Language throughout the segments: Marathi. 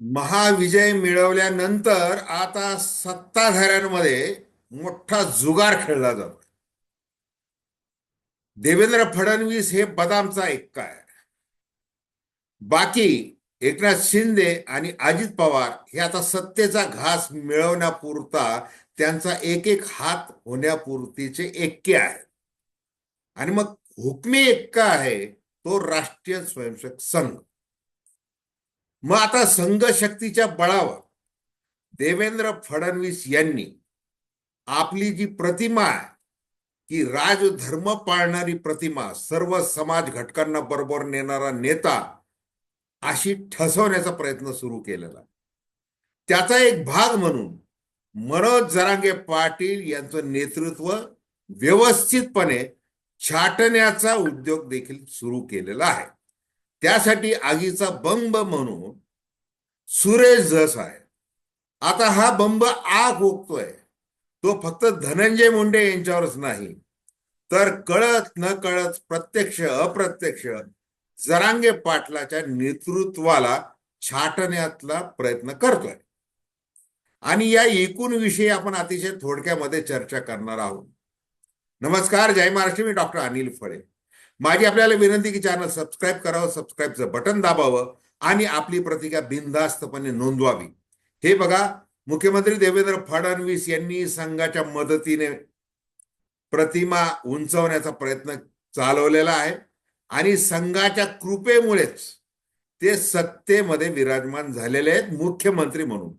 महाविजय मिळवल्यानंतर आता सत्ताधाऱ्यांमध्ये मोठा जुगार खेळला जातो देवेंद्र फडणवीस हे बदामचा एक्का आहे. बाकी एकनाथ शिंदे आणि अजित पवार हे आता सत्तेचा घास मिळवण्यापुरता त्यांचा एक एक हात होण्यापुरतीचे एक्के आहेत. आणि मग हुकमी एक्का आहे तो राष्ट्रीय स्वयंसेवक संघ. मग आता संघ शक्तीच्या बळावर देवेंद्र फडणवीस यांनी आपली जी प्रतिमा आहे की राजधर्म पाळणारी प्रतिमा सर्व समाज घटकांना बरोबर नेणारा नेता अशी ठसवण्याचा प्रयत्न सुरू केलेला. त्याचा एक भाग म्हणून मनोज जरांगे पाटील यांचं नेतृत्व व्यवस्थितपणे छाटण्याचा उद्योग देखील सुरू केलेला आहे. त्यासाठी आगीचा बंब म्हणून सुरेश जस आहे. आता हा बंब आग ओकतोय. तो फक्त धनंजय मुंडे यांच्यावरच नाही. तर कळत न कळत प्रत्यक्ष अप्रत्यक्ष जरांगे पाटलाच्या नेतृत्वाला छाटण्यातला प्रयत्न करतोय. आणि या एकूण विषयी आपण अतिशय थोडक्यामध्ये चर्चा करणार आहोत. नमस्कार जय महाराष्ट्र. मी डॉक्टर अनिल फळे. माझी आपल्याला विनंती की चॅनल सबस्क्राईब करावं सबस्क्राईबचं बटन दाबावं आणि आपली प्रतिक्रिया बिनधास्तपणे नोंदवावी. हे बघा मुख्यमंत्री देवेंद्र फडणवीस यांनी संघाच्या मदतीने प्रतिमा उंचवण्याचा प्रयत्न चालवलेला आहे आणि संघाच्या कृपेमुळेच ते सत्तेमध्ये विराजमान झालेले आहेत मुख्यमंत्री म्हणून.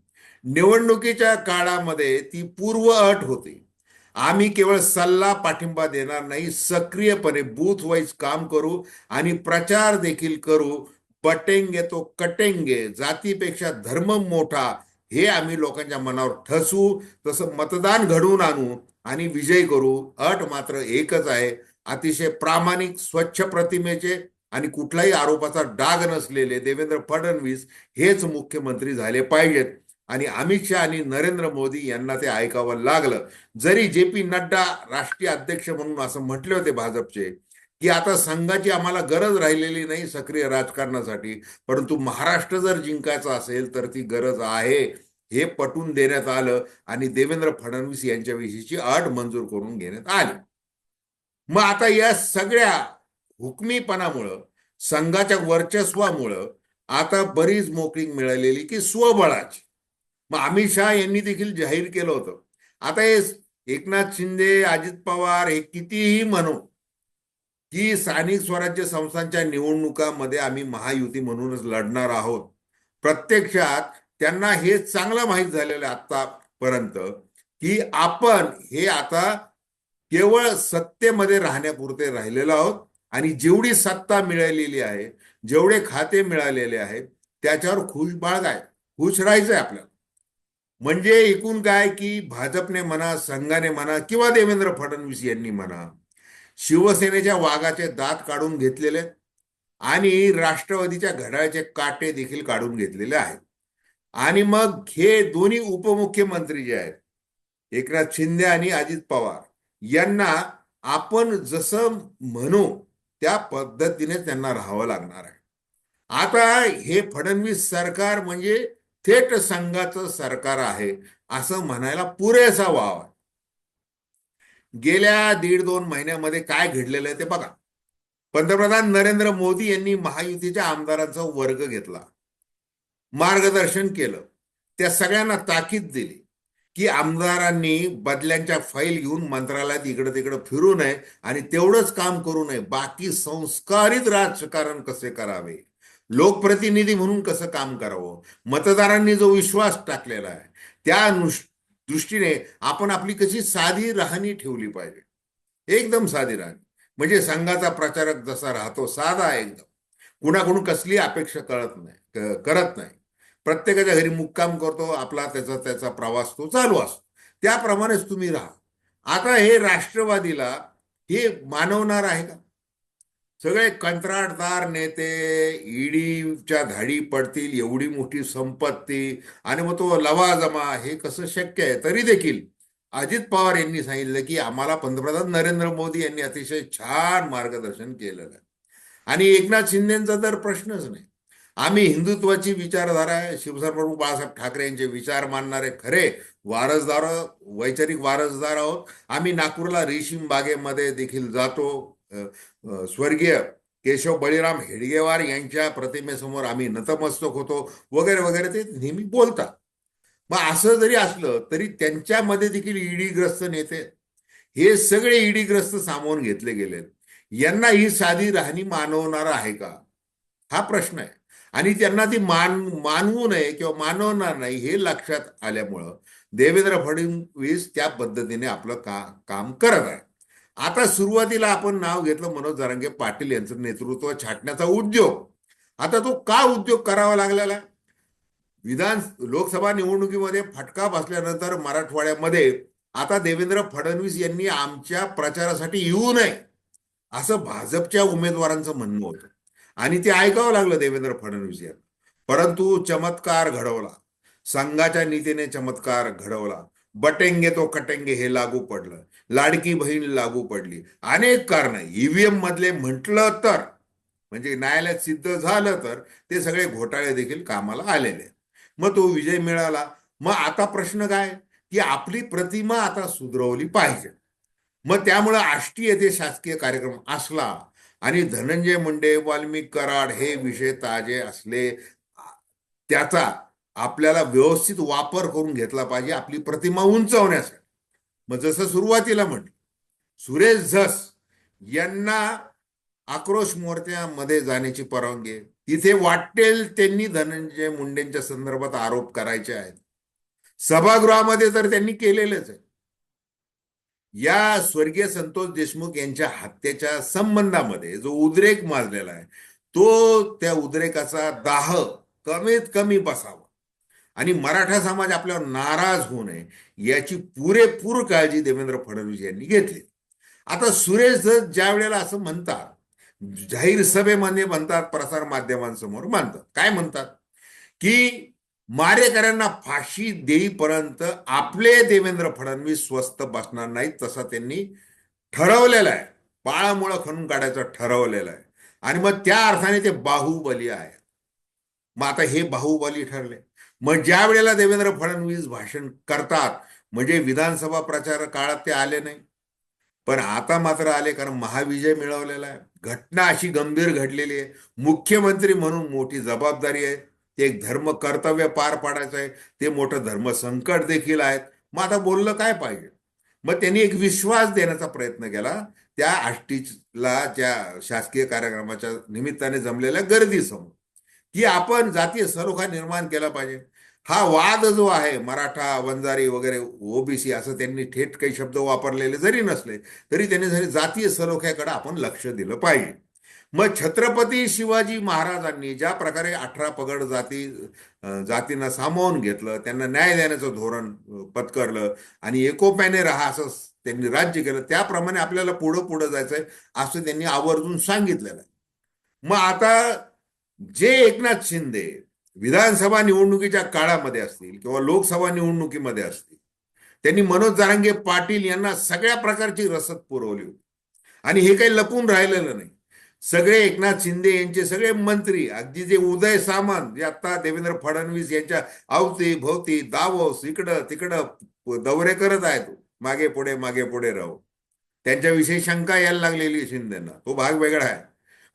निवडणुकीच्या काळामध्ये ती पूर्व अट होती. आम्ही केवळ सल्ला पाठिंबा देणार नाही सक्रियपणे बूथ वाईज काम करू आणि प्रचार देखील करू. बटेंगे तो कटेंगे जातीपेक्षा धर्म मोठा हे आम्ही लोकांच्या मनावर ठसू तसं मतदान घडवून आणू आणि विजय करू. अट मात्र एकच आहे अतिशय प्रामाणिक स्वच्छ प्रतिमेचे आणि कुठलाही आरोपाचा डाग नसलेले देवेंद्र फडणवीस हेच मुख्यमंत्री झाले पाहिजेत. आणि अमित शहा आणि नरेंद्र मोदी यांना ते ऐकावं लागलं. जरी जे पी नड्डा राष्ट्रीय अध्यक्ष म्हणून असं म्हटले होते भाजपचे की आता संघाची आम्हाला गरज राहिलेली नाही सक्रिय राजकारणासाठी परंतु महाराष्ट्र जर जिंकायचा असेल तर ती गरज आहे हे पटवून देण्यात आलं आणि देवेंद्र फडणवीस यांच्याविषयीची अट मंजूर करून घेण्यात आली. मग आता या सगळ्या हुकमीपणामुळं संघाच्या वर्चस्वामुळं आता बरीच मोकळी मिळालेली की स्वबळाची. मग अमित शहा यांनी देखील जाहीर केलं होतं. आता हे एकनाथ शिंदे अजित पवार हे कितीही म्हणू की स्थानिक स्वराज्य संस्थांच्या निवडणुकामध्ये आम्ही महायुती म्हणूनच लढणार आहोत. प्रत्यक्षात त्यांना हे चांगलं माहीत झालेलं आहे आतापर्यंत की आपण हे आता केवळ सत्तेमध्ये राहण्यापुरते राहिलेलो आहोत आणि जेवढी सत्ता मिळालेली आहे जेवढे खाते मिळालेले आहेत त्याच्यावर खुश बाळगाय खुश राहायचंय आपल्याला. म्हणजे एकूण काय की भाजपने म्हणा संघाने म्हणा किंवा देवेंद्र फडणवीस यांनी म्हणा शिवसेनेच्या वाघाचे दात काढून घेतलेले आणि राष्ट्रवादीच्या घड्याळचे काटे देखील काढून घेतलेले आहेत. आणि मग हे दोन्ही उपमुख्यमंत्री जे आहेत एकनाथ शिंदे आणि अजित पवार यांना आपण जसं म्हणू त्या पद्धतीने त्यांना राहावं लागणार आहे. आता हे फडणवीस सरकार म्हणजे थेट संघाचं सरकार आहे असं म्हणायला पुरेसा वाव आहे. गेल्या दीड दोन महिन्यामध्ये काय घडलेलं आहे ते बघा. पंतप्रधान नरेंद्र मोदी यांनी महायुतीच्या आमदारांचा वर्ग घेतला. मार्गदर्शन केलं. त्या सगळ्यांना ताकीद दिली की आमदारांनी बदल्यांच्या फाईल घेऊन मंत्रालयात इकडं तिकडं फिरू नये आणि तेवढंच काम करू नये. बाकी संस्कारित राजकारण कसे करावे? लोकप्रतिनिधी म्हणून कसं काम करावं? मतदारांनी जो विश्वास टाकलेला आहे त्या दृष्टीने आपण आपली कशी साधी राहणी ठेवली पाहिजे. एकदम साधी राहणी. म्हणजे संघाचा प्रचारक जसा राहतो साधा एकदम. कुणाकडून कसली अपेक्षा कळत नाही करत नाही. प्रत्येकाच्या घरी मुक्काम करतो आपला त्याचा त्याचा प्रवास तो चालू असतो. त्याप्रमाणेच तुम्ही राहा. आता हे राष्ट्रवादीला हे मानवणार आहे का? सगळे कंत्राटदार नेते ईडीच्या धाडी पडतील एवढी मोठी संपत्ती आणि मग तो लवाजमा हे कसं शक्य आहे? तरी देखील अजित पवार यांनी सांगितलं की आम्हाला पंतप्रधान नरेंद्र मोदी यांनी अतिशय छान मार्गदर्शन केलेलं आहे. आणि एकनाथ शिंदेचा तर प्रश्नच नाही. आम्ही हिंदुत्वाची विचारधारा आहे. शिवसेना प्रमुख बाळासाहेब ठाकरे यांचे विचार मानणारे खरे वारसदार वैचारिक वारसदार आहोत. आम्ही नागपूरला रेशीम बागेमध्ये देखील जातो. स्वर्गीय केशव बळीराम हेडगेवार यांच्या प्रतिमेसमोर आम्ही नतमस्तक होतो वगैरे वगैरे ते नेहमी बोलतात. मग असं जरी असलं तरी त्यांच्यामध्ये देखील ईडीग्रस्त नेते हे सगळे ईडीग्रस्त सामावून घेतले गेलेत. यांना ही साधी राहणी मानवणार आहे का? हा प्रश्न आहे. आणि त्यांना ती मान मानवू नये किंवा मानवणार नाही हे लक्षात आल्यामुळं देवेंद्र फडणवीस त्या पद्धतीने आपलं का काम करत आहे आता सुरुवातीला आपण नाव घेतलं मनोज जरांगे पाटील यांचं नेतृत्व छाटण्याचा उद्योग. आता तो का उद्योग करावा लागलेला? आहे विधान लोकसभा निवडणुकीमध्ये फटका बसल्यानंतर मराठवाड्यामध्ये आता देवेंद्र फडणवीस यांनी आमच्या प्रचारासाठी येऊ नये असं भाजपच्या उमेदवारांचं म्हणणं होतं. आणि ते ऐकावं लागलं देवेंद्र फडणवीस यांना. परंतु चमत्कार घडवला. संघाच्या नीतीने चमत्कार घडवला. बटेंगे तो कटेंगे हे लागू पडलं. लाडकी बहीण लागू पडली. अनेक कारण ईव्हीएम मधले म्हटलं तर म्हणजे न्यायालयात सिद्ध झालं तर ते सगळे घोटाळे देखील कामाला आलेले मग तो विजय मिळाला. मग आता प्रश्न काय? की आपली प्रतिमा आता सुधरवली पाहिजे. मग त्यामुळं आष्टी येथे शासकीय कार्यक्रम असला आणि धनंजय मुंडे वाल्मिक कराड हे विषय ताजे असले त्याचा आपल्याला व्यवस्थित वापर करून घेतला पाहिजे आपली प्रतिमा उंचवण्यासाठी मग जसं सुरुवातीला म्हटलं सुरेश झस यांना आक्रोश मोर्चामध्ये जाण्याची परवानगी आहे. तिथे वाटेल त्यांनी धनंजय मुंडेंच्या संदर्भात आरोप करायचे आहेत. सभागृहामध्ये तर त्यांनी केलेलेच आहे या स्वर्गीय संतोष देशमुख यांच्या हत्येच्या संबंधामध्ये जो उद्रेक माजलेला आहे तो त्या उद्रेकाचा दाह कमीत कमी बसावा. आणि मराठा समाज आपल्यावर नाराज होऊ नये याची पुरेपूर काळजी देवेंद्र फडणवीस यांनी घेतली. आता सुरेश धस ज्या वेळेला असं म्हणतात जाहीर सभेमध्ये म्हणतात प्रसार माध्यमांसमोर मानतात काय म्हणतात? की मारेकऱ्यांना फाशी देईपर्यंत आपले देवेंद्र फडणवीस स्वस्त बसणार नाहीत तसा त्यांनी ठरवलेला आहे. पाळामुळं खणून काढायचं ठरवलेलं आहे. आणि मग त्या अर्थाने ते बाहुबली आहेत. मग आता हे बाहुबली ठरले. मग ज्या वेळेला देवेंद्र फडणवीस भाषण करतात म्हणजे विधानसभा प्रचार काळात ते आले नाही. पण आता मात्र आले कारण महाविजय मिळवलेला आहे. घटना अशी गंभीर घडलेली आहे. मुख्यमंत्री म्हणून मोठी जबाबदारी आहे. ते एक धर्म कर्तव्य पार पाडायचं आहे. ते मोठं धर्म संकट देखील आहेत. मग आता बोललं काय पाहिजे? मग त्यांनी एक विश्वास देण्याचा प्रयत्न केला. त्या आष्टीला ज्या शासकीय कार्यक्रमाच्या निमित्ताने जमलेल्या गर्दीसमोर. की आपण जातीय सरोखा निर्माण केला पाहिजे. हा वाद जो आहे मराठा वंजारी वगैरे ओबीसी असं त्यांनी थेट काही शब्द वापरलेले जरी नसले तरी त्यांनी जरी जातीय सलोख्याकडे आपण लक्ष दिलं पाहिजे. मग छत्रपती शिवाजी महाराजांनी ज्या प्रकारे अठरा पगड जाती जातींना सामावून घेतलं त्यांना न्याय देण्याचं धोरण पत्करलं आणि एकोप्याने राहा असं त्यांनी राज्य केलं त्याप्रमाणे आपल्याला पुढं पुढं जायचंय असं त्यांनी आवर्जून सांगितलेलं आहे. मग आता जे एकनाथ शिंदे विधानसभा निवडणुकीच्या काळामध्ये असतील किंवा लोकसभा निवडणुकीमध्ये असतील त्यांनी मनोज जारांगे पाटील यांना सगळ्या प्रकारची रसद पुरवली होती. आणि हे काही लपून राहिलेलं नाही. सगळे एकनाथ शिंदे यांचे सगळे मंत्री अगदी जे उदय सामंत जे आता देवेंद्र फडणवीस यांच्या अवती भोवती दावोस इकडं तिकडं दौरे करत आहेत. मागे पुढे मागे पुढे राहू. त्यांच्याविषयी शंका यायला लागलेली शिंदेना. तो भाग वेगळा आहे.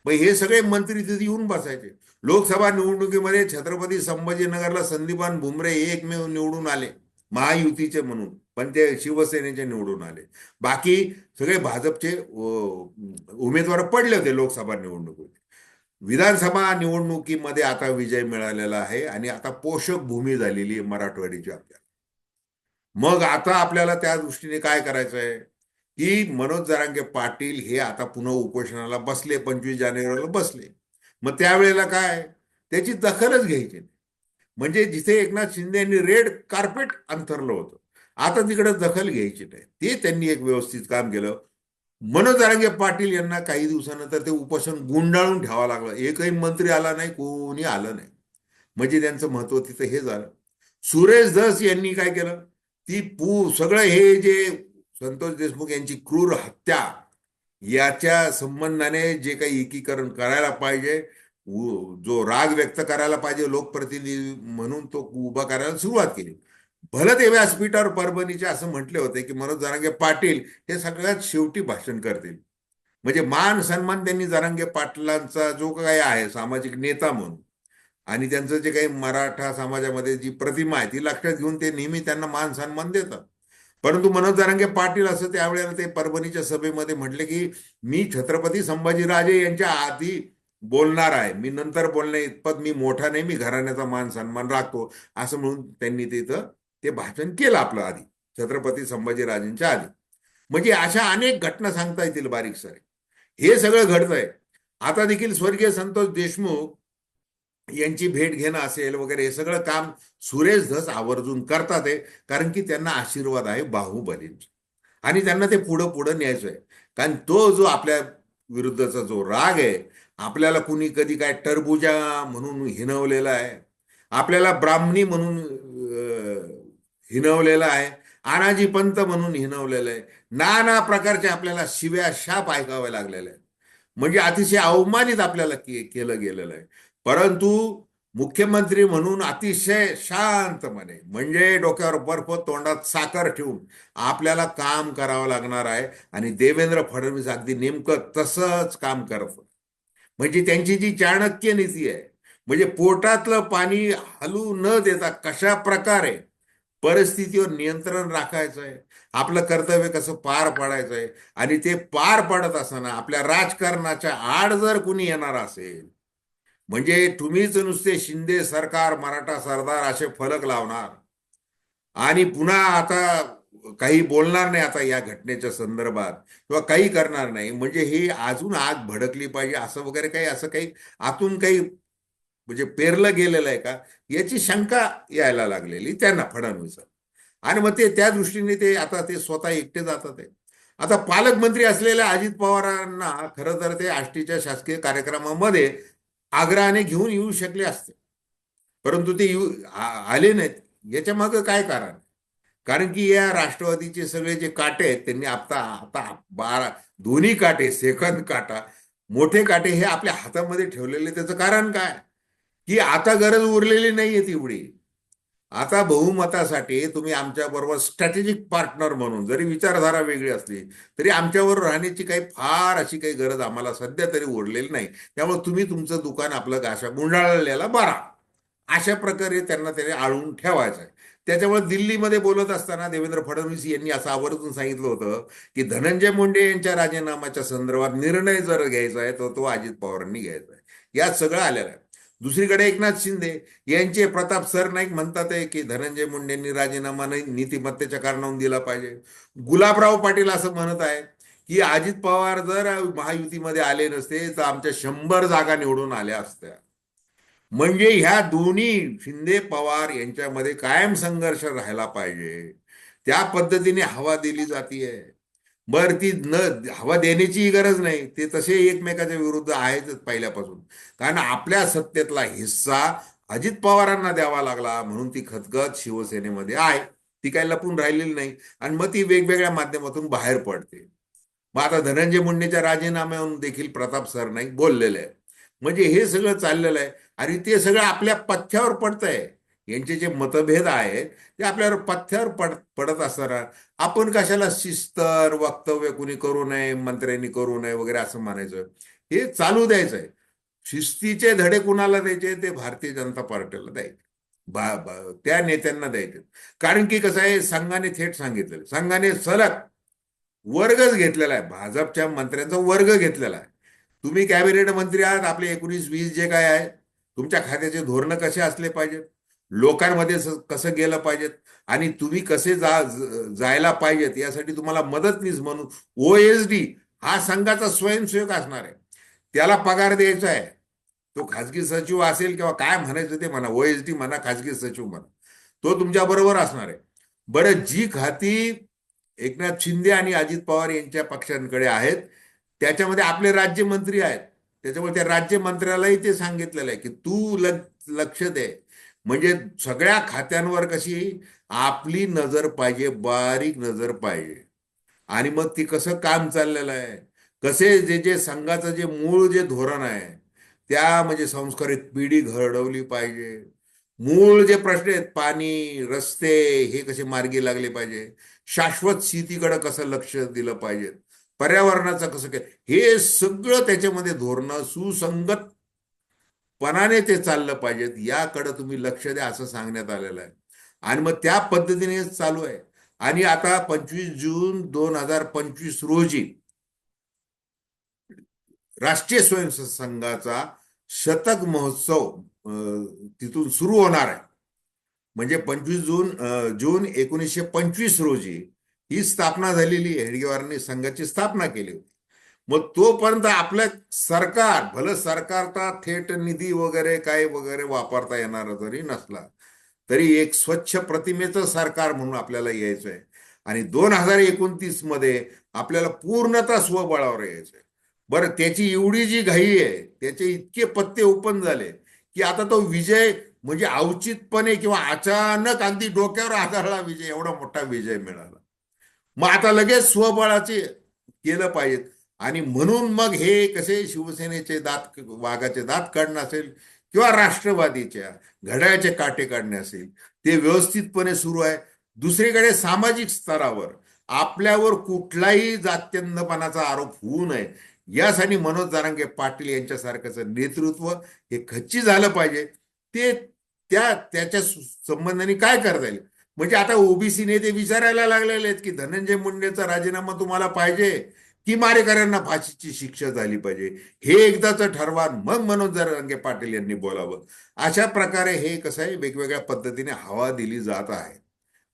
मग हे सगळे मंत्री तिथे येऊन बसायचे. लोकसभा निवडणुकीमध्ये छत्रपती संभाजीनगरला संदीपान भुमरे हे एकमेव निवडून आले. महायुतीचे म्हणून पण ते शिवसेनेचे निवडून आले. बाकी सगळे भाजपचे उमेदवार पडले होते लोकसभा निवडणुकीत विधानसभा निवडणुकीमध्ये आता विजय मिळालेला आहे आणि आता पोषक भूमी झालेली आहे मराठवाडीची आपल्याला. मग आता आपल्याला त्या दृष्टीने काय करायचं आहे की मनोज जरांगे पाटील हे आता पुन्हा उपोषणाला बसले पंचवीस जानेवारीला बसले. मग त्यावेळेला काय? त्याची दखलच घ्यायची नाही. म्हणजे जिथे एकनाथ शिंदे यांनी रेड कार्पेट अंथरलं होतं आता तिकडे दखल घ्यायची नाही. ते त्यांनी एक व्यवस्थित काम केलं. मनोज जरांगे पाटील यांना काही दिवसानंतर ते उपोषण गुंडाळून ठेवावं लागलं. एकही मंत्री आला नाही कोणी आलं नाही. म्हणजे त्यांचं महत्त्व तिथं हे झालं. सुरेश धस यांनी काय केलं? ती पू सगळं हे जे संतोष देशमुख यांची क्रूर हत्या याच्या संबंधाने जे काही एकीकरण करायला पाहिजे जो राग व्यक्त करायला पाहिजे लोकप्रतिनिधी म्हणून तो उभा करायला सुरुवात केली. भलं ते व्यासपीठावर परभणीचे असं म्हटले होते की मनोज जरांगे पाटील हे सगळ्यात शेवटी भाषण करतील. म्हणजे मान सन्मान त्यांनी जरांगे पाटलांचा जो काही आहे सामाजिक नेता म्हणून आणि त्यांचं जे काही मराठा समाजामध्ये जी प्रतिमा आहे ती लक्षात घेऊन ते नेहमी त्यांना मान सन्मान देतात. परंतु मनोज जरांगे पाटील असं त्यावेळेला ते परभणीच्या सभेमध्ये म्हटले की मी छत्रपती संभाजीराजे यांच्या आधी बोलणार आहे. मी नंतर बोलणे इतपत मी मोठा नाही. मी घराण्याचा मान सन्मान राखतो. असं म्हणून त्यांनी तिथं ते भाषण केलं आपलं आधी छत्रपती संभाजीराजेंच्या आधी. म्हणजे अशा अनेक घटना सांगता येतील बारीक सारे. हे सगळं घडतंय. आता देखील स्वर्गीय संतोष देशमुख यांची भेट घेणं असेल वगैरे हे सगळं काम सुरेश धस आवर्जून करतात आहे कारण की त्यांना आशीर्वाद आहे बाहुबलींचा आणि त्यांना ते पुढं पुढं न्यायचं आहे. कारण तो जो आपल्या विरुद्धचा जो राग आहे आपल्याला कुणी कधी काय टरबुजा म्हणून हिनवलेला आहे आपल्याला ब्राह्मणी म्हणून हिनवलेला आहे आनाजी पंत म्हणून हिनवलेलं आहे नाना प्रकारचे आपल्याला शिव्या शाप ऐकावे लागलेले आहेत. म्हणजे अतिशय अवमानित आपल्याला केलं गेलेलं आहे. परंतु मुख्यमंत्री म्हणून अतिशय शांतपणे म्हणजे डोक्यावर बर्फ तोंडात साखर ठेवून आपल्याला काम करावं लागणार आहे आणि देवेंद्र फडणवीस अगदी नेमकं तसंच काम करत म्हणजे त्यांची जी चाणक्य नीती आहे म्हणजे पोटातलं पाणी हलू न देता कशा प्रकारे परिस्थितीवर नियंत्रण राखायचं आहे आपलं कर्तव्य कसं पार पाडायचं आहे आणि ते पार पाडत असताना आपल्या राजकारणाच्या आड जर कुणी येणार असेल म्हणजे तुम्हीच नुसते शिंदे सरकार मराठा सरदार असे फलक लावणार. आणि पुन्हा आता काही बोलणार नाही आता या घटनेच्या संदर्भात किंवा काही करणार नाही. म्हणजे ही अजून आग भडकली पाहिजे असं वगैरे काही असं काही आतून काही म्हणजे पेरलं गेलेलं आहे का? याची शंका यायला लागलेली त्यांना फडणवीस आणि मग ते त्या दृष्टीने ते आता ते स्वतः एकटे जातात आहे. आता पालकमंत्री असलेल्या अजित पवारांना खरं तर ते आष्टीच्या शासकीय कार्यक्रमामध्ये आग्रहाने घेऊन येऊ शकले असते. परंतु ते येऊ आले नाहीत. याच्या मागं काय कारण? कारण की या राष्ट्रवादीचे सगळे जे काटे आहेत त्यांनी आता आता बारा दोन्ही काटे सेकंद काटा मोठे काटे हे आपल्या हातामध्ये ठेवलेले त्याचं कारण काय? की आता गरज उरलेली नाहीये तेवढी. आता बहुमतासाठी तुम्ही आमच्या बरोबर स्ट्रॅटेजिक पार्टनर म्हणून जरी विचारधारा वेगळी असली तरी आमच्यावर राहण्याची काही फार अशी काही गरज आम्हाला सध्या तरी उरलेली नाही. त्यामुळे तुम्ही तुमचं दुकान आपलं गाशा गुंडाळलेला बरा अशा प्रकारे त्यांना त्याने आळून ठेवायचं आहे त्याच्यामुळे दिल्लीमध्ये बोलत असताना देवेंद्र फडणवीस यांनी असं आवर्जून सांगितलं होतं की धनंजय मुंडे यांच्या राजीनाम्याच्या संदर्भात निर्णय जर घ्यायचा आहे तर तो अजित पवारांनी घ्यायचा आहे. यात सगळं आलेलं आहे. दुसरीकडे एकनाथ शिंदे यांचे प्रताप सरनाईक म्हणतात आहे की धनंजय मुंडेंनी राजीनामा नाही नीतिमत्तेच्या कारणावरून दिला पाहिजे. गुलाबराव पाटील असं म्हणत आहे की अजित पवार जर महायुतीमध्ये आले नसते तर आमच्या शंभर जागा निवडून आल्या असत्या. म्हणजे ह्या दोन्ही शिंदे पवार यांच्यामध्ये कायम संघर्ष राहायला पाहिजे. त्या पद्धतीने हवा दिली जातीये. बर ती न हवा देण्याचीही गरज नाही. ते तसे एकमेकाच्या विरुद्ध आहेतच पहिल्यापासून. कारण आपल्या सत्तेतला हिस्सा अजित पवारांना द्यावा लागला म्हणून ती खतखत शिवसेनेमध्ये आहे. ती काही लपून राहिलेली नाही. आणि मग ती वेगवेगळ्या माध्यमातून बाहेर पडते. मग आता धनंजय मुंडेच्या राजीनाम्यावरून देखील प्रताप सर नाही बोललेले. आहे म्हणजे हे सगळं चाललेलं आहे. आणि ते सगळं आपल्या पथ्यावर पडतंय. यांचे जे मतभेद आहेत ते आपल्यावर पथ्यावर पड पडत असताना आपण कशाला शिस्तर वक्तव्य कुणी करू नये मंत्र्यांनी करू नये वगैरे असं म्हणायचं? हे चालू द्यायचं आहे शिस्तीचे धडे कुणाला द्यायचे? ते भारतीय जनता पार्टीला द्यायचे. बा बा- त्या नेत्यांना द्यायचे. कारण की कसं आहे संघाने थेट सांगितलेलं संघाने सलग वर्गच घेतलेला आहे. भाजपच्या मंत्र्यांचा वर्ग घेतलेला आहे. तुम्ही कॅबिनेट मंत्री आहात आपले एकोणीस वीस जे काय आहे तुमच्या खात्याचे धोरणं कसे असले पाहिजेत? लोकांमध्ये कसं गेलं पाहिजेत आणि तुम्ही कसे जा जायला पाहिजेत यासाठी तुम्हाला मदतनीस म्हणून ओ एच डी हा संघाचा स्वयंसेवक असणार आहे. त्याला पगार द्यायचा आहे. तो खाजगी सचिव असेल किंवा काय म्हणायचं ते म्हणा ओ एच डी म्हणा खाजगी सचिव म्हणा तो तुमच्या बरोबर असणार आहे. बरं जी खाती एकनाथ शिंदे आणि अजित पवार यांच्या पक्षांकडे आहेत त्याच्यामध्ये आपले राज्यमंत्री आहेत. त्याच्यामुळे त्या राज्यमंत्र्यालाही ते सांगितलेलं आहे की तू लक्ष लक्ष दे. म्हणजे सगळ्या खात्यांवर कशी आपली नजर पाहिजे बारीक नजर पाहिजे. आणि मग ती कसं काम चाललेलं आहे? कसे जे जे संघाचं जे मूळ जे धोरण आहे त्या म्हणजे संस्कारित पिढी घडवली पाहिजे. मूळ जे प्रश्न आहेत पाणी रस्ते हे कसे मार्गी लागले पाहिजे? शाश्वत शेतीकडे कसं लक्ष दिलं पाहिजे? पर्यावरणाचं कसं काय हे सगळं त्याच्यामध्ये धोरणं सुसंगत पणाने ते चाललं पाहिजेत. याकडे तुम्ही लक्ष द्या असं सांगण्यात आलेलं आहे. आणि मग त्या पद्धतीने चालू आहे. आणि आता पंचवीस जून दोन हजार पंचवीस रोजी राष्ट्रीय स्वयंसेवक संघाचा शतक महोत्सव तिथून सुरू होणार आहे. म्हणजे पंचवीस जून जून एकोणीसशे पंचवीस रोजी ही स्थापना झालेली हेडगेवारांनी संघाची स्थापना केली होती. मग तोपर्यंत आपलं सरकार भलं सरकारचा थेट निधी वगैरे काय वगैरे वापरता येणार जरी नसला तरी एक स्वच्छ प्रतिमेचं सरकार म्हणून आपल्याला यायचं आहे आणि दोन हजार एकोणतीसमध्ये आपल्याला पूर्णतः स्वबळावर यायचं आहे बरं त्याची एवढी जी घाई आहे त्याचे इतके पत्ते ओपन झाले की आता तो विजय म्हणजे औचितपणे किंवा अचानक अगदी डोक्यावर आधारला विजय एवढा मोठा विजय मिळाला. मग आता लगेच स्वबळाचे केलं पाहिजे. आणि म्हणून मग हे कसे शिवसेनेचे दात वाघाचे दात काढणं असेल किंवा राष्ट्रवादीच्या घड्याळाचे काटे काढणे असेल ते व्यवस्थितपणे सुरू आहे. दुसरीकडे सामाजिक स्तरावर आपल्यावर कुठलाही जात्यंदपणाचा आरोप होऊ नये यासाठी मनोज जारांगे पाटील यांच्यासारखं नेतृत्व हे खच्ची झालं पाहिजे. ते त्या त्याच्या संबंधाने काय करता येईल? म्हणजे आता ओबीसी नेते विचारायला लागलेले आहेत की धनंजय मुंडेचा राजीनामा तुम्हाला पाहिजे? की मारेकऱ्यांना फाशीची शिक्षा झाली पाहिजे. हे एकदाच ठरवा मग मनोज जरांगे पाटील यांनी बोलावं. अशा प्रकारे हे कसं आहे वेगवेगळ्या पद्धतीने हवा दिली जात आहे.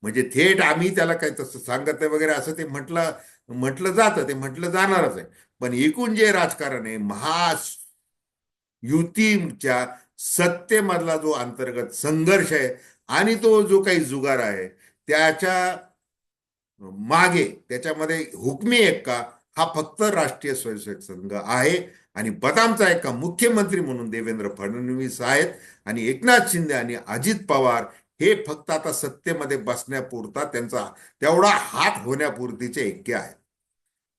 म्हणजे थेट आम्ही त्याला काही तसं सांगत वगैरे असं ते म्हटलं म्हटलं जातं ते म्हटलं जाणारच आहे. पण एकूण जे राजकारण आहे महा युतीच्या सत्तेमधला जो अंतर्गत संघर्ष आहे आणि तो जो काही जुगार आहे त्याच्यामागे त्याच्यामध्ये हुकमी एक्का हा फक्त राष्ट्रीय स्वयंसेवक संघ आहे आणि बदामचा एका मुख्यमंत्री म्हणून देवेंद्र फडणवीस आहेत आणि एकनाथ शिंदे आणि अजित पवार हे फक्त आता सत्तेमध्ये बसण्यापुरता त्यांचा तेवढा हात होण्यापुरतीचे ऐक्य आहे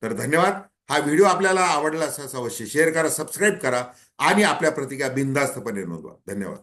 तर धन्यवाद. हा व्हिडिओ आपल्याला आवडला असा अवश्य शेअर करा सबस्क्राईब करा आणि आपल्या प्रतिक्रिया बिनधास्तपणे नोंदवा. धन्यवाद.